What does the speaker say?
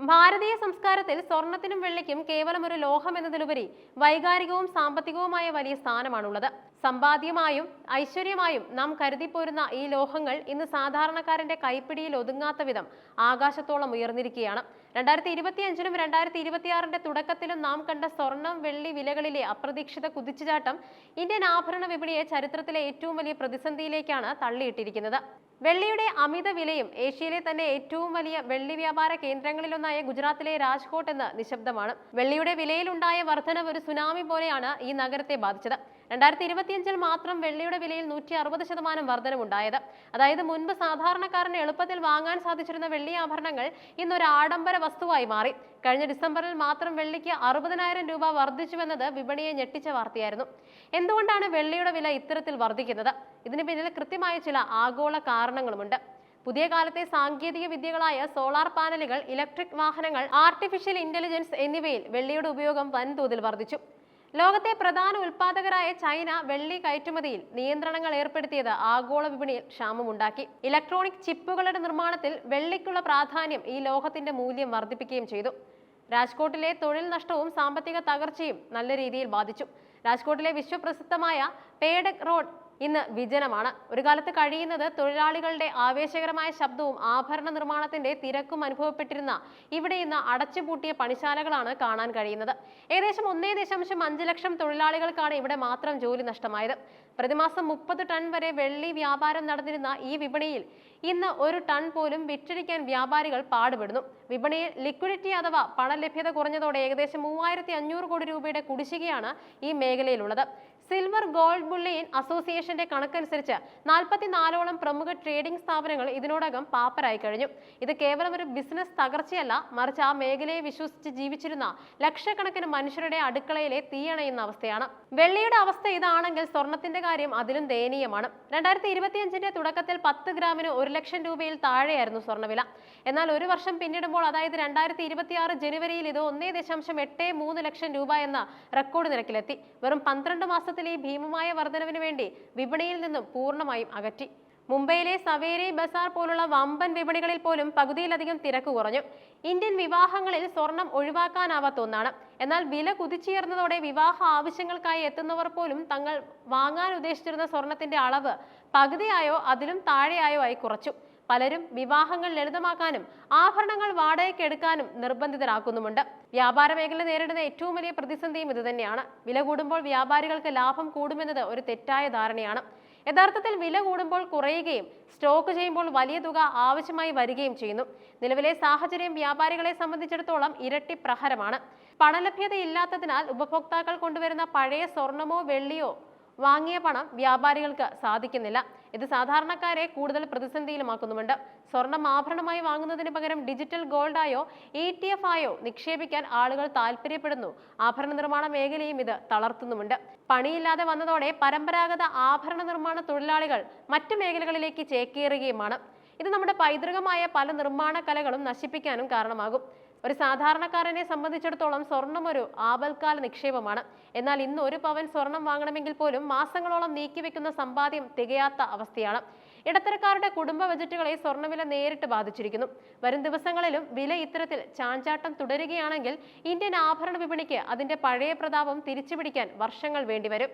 ഭാരതീയ സംസ്കാരത്തിൽ സ്വർണത്തിനും വെള്ളിക്കും കേവലം ഒരു ലോഹം എന്നതിലുപരി വൈകാരികവും സാമ്പത്തികവുമായ വലിയ സ്ഥാനമാണുള്ളത്. സമ്പാദ്യമായും ഐശ്വര്യമായും നാം കരുതിപ്പോരുന്ന ഈ ലോഹങ്ങൾ ഇന്ന് സാധാരണക്കാരന്റെ കൈപ്പിടിയിൽ ഒതുങ്ങാത്ത വിധം ആകാശത്തോളം ഉയർന്നിരിക്കുകയാണ്. രണ്ടായിരത്തി ഇരുപത്തിയഞ്ചിലും രണ്ടായിരത്തി ഇരുപത്തിയാറിന്റെ തുടക്കത്തിലും നാം കണ്ട സ്വർണം വെള്ളി വിലകളിലെ അപ്രതീക്ഷിത കുതിച്ചുചാട്ടം ഇന്ത്യൻ ആഭരണ വിപണിയെ ചരിത്രത്തിലെ ഏറ്റവും വലിയ പ്രതിസന്ധിയിലേക്കാണ് തള്ളിയിട്ടിരിക്കുന്നത്. വെള്ളിയുടെ അമിത വിലയും ഏഷ്യയിലെ തന്നെ ഏറ്റവും വലിയ വെള്ളി വ്യാപാര കേന്ദ്രങ്ങളിലൊന്നായ ഗുജറാത്തിലെ രാജ്കോട്ട് എന്ന് നിശബ്ദമാണ്. വെള്ളിയുടെ വിലയിലുണ്ടായ വർധനവ് ഒരു സുനാമി പോലെയാണ് ഈ നഗരത്തെ ബാധിച്ചത്. രണ്ടായിരത്തി ഇരുപത്തിയഞ്ചിൽ മാത്രം വെള്ളിയുടെ വിലയിൽ നൂറ്റി അറുപത് ശതമാനം വർധനമുണ്ടായത് അതായത് മുൻപ് സാധാരണക്കാരന് എളുപ്പത്തിൽ വാങ്ങാൻ സാധിച്ചിരുന്ന വെള്ളി ആഭരണങ്ങൾ ഇന്നൊരു ആഡംബര വസ്തുവായി മാറി. കഴിഞ്ഞ ഡിസംബറിൽ മാത്രം വെള്ളിക്ക് അറുപതിനായിരം രൂപ വർദ്ധിച്ചുവെന്നത് വിപണിയെ ഞെട്ടിച്ച വാർത്തയായിരുന്നു. എന്തുകൊണ്ടാണ് വെള്ളിയുടെ വില ഇത്തരത്തിൽ വർദ്ധിക്കുന്നത്? ഇതിന് പിന്നിൽ കൃത്യമായ ചില ആഗോള കാരണങ്ങളുമുണ്ട്. പുതിയ കാലത്തെ സാങ്കേതിക വിദ്യകളായ സോളാർ പാനലുകൾ ഇലക്ട്രിക് വാഹനങ്ങൾ ആർട്ടിഫിഷ്യൽ ഇന്റലിജൻസ് എന്നിവയിൽ വെള്ളിയുടെ ഉപയോഗം വൻതോതിൽ വർദ്ധിച്ചു. ലോകത്തെ പ്രധാന ഉൽപാദകരായ ചൈന വെള്ളി കയറ്റുമതിയിൽ നിയന്ത്രണങ്ങൾ ഏർപ്പെടുത്തിയത് ആഗോള വിപണിയിൽ ക്ഷാമമുണ്ടാക്കി. ഇലക്ട്രോണിക് ചിപ്പുകളുടെ നിർമ്മാണത്തിൽ വെള്ളിക്കുള്ള പ്രാധാന്യം ഈ ലോഹത്തിന്റെ മൂല്യം വർദ്ധിപ്പിക്കുകയും ചെയ്തു. രാജ്കോട്ടിലെ തൊഴിൽ നഷ്ടവും സാമ്പത്തിക തകർച്ചയും നല്ല രീതിയിൽ ബാധിച്ചു. രാജ്കോട്ടിലെ വിശ്വപ്രസിദ്ധമായ പേഡക് റോഡ് ഇന്ന് വിജനമാണ്. ഒരു കാലത്ത് കഴിയുന്നത് തൊഴിലാളികളുടെ ആവേശകരമായ ശബ്ദവും ആഭരണ നിർമ്മാണത്തിന്റെ തിരക്കും അനുഭവപ്പെട്ടിരുന്ന ഇവിടെ ഇന്ന് അടച്ചുപൂട്ടിയ പണിശാലകളാണ് കാണാൻ കഴിയുന്നത്. ഏകദേശം ഒന്നേ ദശാംശം അഞ്ച് ലക്ഷം തൊഴിലാളികൾക്കാണ് ഇവിടെ മാത്രം ജോലി നഷ്ടമായത്. പ്രതിമാസം മുപ്പത് ടൺ വരെ വെള്ളി വ്യാപാരം നടന്നിരുന്ന ഈ വിപണിയിൽ ഇന്ന് ഒരു ടൺ പോലും വിറ്റഴിക്കാൻ വ്യാപാരികൾ പാടുപെടുന്നു. വിപണിയിൽ ലിക്വിഡിറ്റി അഥവാ പണലഭ്യത കുറഞ്ഞതോടെ ഏകദേശം മൂവായിരത്തി അഞ്ഞൂറ് കോടി രൂപയുടെ കുടിശ്ശികയാണ് ഈ മേഖലയിലുള്ളത്. സിൽവർ ഗോൾഡ് ബുള്ളിയൻ അസോസിയേഷന്റെ കണക്കനുസരിച്ച് നാൽപ്പത്തിനാലോളം പ്രമുഖ ട്രേഡിംഗ് സ്ഥാപനങ്ങൾ ഇതിനോടകം പാപ്പരായി കഴിഞ്ഞു. ഇത് കേവലം ഒരു ബിസിനസ് തകർച്ചയല്ല മറിച്ച് ആ മേഖലയെ വിശ്വസിച്ച് ജീവിച്ചിരുന്ന ലക്ഷക്കണക്കിന് മനുഷ്യരുടെ അടുക്കളയിലെ തീയണയുന്ന അവസ്ഥയാണ്. വെള്ളിയുടെ അവസ്ഥ ഇതാണെങ്കിൽ സ്വർണത്തിന്റെ കാര്യം അതിലും ദയനീയമാണ്. രണ്ടായിരത്തി ഇരുപത്തിയഞ്ചിന്റെ തുടക്കത്തിൽ പത്ത് ഗ്രാമിന് ഒരു ലക്ഷം രൂപയിൽ താഴെയായിരുന്നു സ്വർണവില എന്നാൽ ഒരു വർഷം പിന്നിടുമ്പോൾ അതായത് രണ്ടായിരത്തി ഇരുപത്തിയാറ് ജനുവരിയിൽ ഇത് ഒന്നേ ദശാംശം എട്ട് മൂന്ന് ലക്ഷം രൂപ എന്ന റെക്കോർഡ് നിരക്കിലെത്തി. വെറും പന്ത്രണ്ട് മാസത്തിലെ ഭീമമായ വർധനവിന് വേണ്ടി വിപണിയിൽ നിന്നും പൂർണമായും അകറ്റി. മുംബൈയിലെ സവേരി ബസാർ പോലുള്ള വമ്പൻ വിപണികളിൽ പോലും പകുതിയിലധികം തിരക്ക് കുറഞ്ഞു. ഇന്ത്യൻ വിവാഹങ്ങളിൽ സ്വർണം ഒഴിവാക്കാനാവാത്ത ഒന്നാണ്. എന്നാൽ വില കുതിച്ചുയർന്നതോടെ വിവാഹ ആവശ്യങ്ങൾക്കായി എത്തുന്നവർ പോലും തങ്ങൾ വാങ്ങാൻ ഉദ്ദേശിച്ചിരുന്ന സ്വർണത്തിന്റെ അളവ് പകുതിയായോ അതിലും താഴെയായോ ആയി കുറച്ചു. പലരും വിവാഹങ്ങൾ ലളിതമാക്കാനും ആഭരണങ്ങൾ വാടകയ്ക്ക് എടുക്കാനും നിർബന്ധിതരാക്കുന്നുമുണ്ട്. വ്യാപാര മേഖല നേരിടുന്ന ഏറ്റവും വലിയ പ്രതിസന്ധിയും ഇതുതന്നെയാണ് വില കൂടുമ്പോൾ വ്യാപാരികൾക്ക് ലാഭം കൂടുമെന്നത് ഒരു തെറ്റായ ധാരണയാണ്. യഥാർത്ഥത്തിൽ വില കൂടുമ്പോൾ കുറയുകയും സ്റ്റോക്ക് ചെയ്യുമ്പോൾ വലിയ തുക ആവശ്യമായി വരികയും ചെയ്യുന്നു. നിലവിലെ സാഹചര്യം വ്യാപാരികളെ സംബന്ധിച്ചിടത്തോളം ഇരട്ടി പ്രഹരമാണ്. പണലഭ്യത ഇല്ലാത്തതിനാൽ ഉപഭോക്താക്കൾ കൊണ്ടുവരുന്ന പഴയ സ്വർണമോ വെള്ളിയോ വാങ്ങിയ പണം വ്യാപാരികൾക്ക് സാധിക്കുന്നില്ല. ഇത് സാധാരണക്കാരെ കൂടുതൽ പ്രതിസന്ധിയിലുമാക്കുന്നുമുണ്ട്. സ്വർണം ആഭരണമായി വാങ്ങുന്നതിന് പകരം ഡിജിറ്റൽ ഗോൾഡായോ ഇ ടി എഫ് ആയോ നിക്ഷേപിക്കാൻ ആളുകൾ താല്പര്യപ്പെടുന്നു. ആഭരണ നിർമ്മാണ മേഖലയും ഇത് തളർത്തുന്നുമുണ്ട്. പണിയില്ലാതെ വന്നതോടെ പരമ്പരാഗത ആഭരണ നിർമ്മാണ തൊഴിലാളികൾ മറ്റു മേഖലകളിലേക്ക് ചേക്കേറുകയുമാണ്. ഇത് നമ്മുടെ പൈതൃകമായ പല നിർമ്മാണ കലകളും നശിപ്പിക്കാനും കാരണമാകും. ഒരു സാധാരണക്കാരനെ സംബന്ധിച്ചിടത്തോളം സ്വർണം ഒരു ആപൽക്കാല നിക്ഷേപമാണ്. എന്നാൽ ഇന്ന് ഒരു പവൻ സ്വർണം വാങ്ങണമെങ്കിൽ പോലും മാസങ്ങളോളം നീക്കിവെക്കുന്ന സമ്പാദ്യം തികയാത്ത അവസ്ഥയാണ്. ഇടത്തരക്കാരുടെ കുടുംബ ബജറ്റുകളെ സ്വർണവില നേരിട്ട് ബാധിച്ചിരിക്കുന്നു. വരും ദിവസങ്ങളിലും വില ഇത്തരത്തിൽ ചാഞ്ചാട്ടം തുടരുകയാണെങ്കിൽ ഇന്ത്യൻ ആഭരണ വിപണിക്ക് അതിന്റെ പഴയ പ്രതാപം തിരിച്ചുപിടിക്കാൻ വർഷങ്ങൾ വേണ്ടിവരും.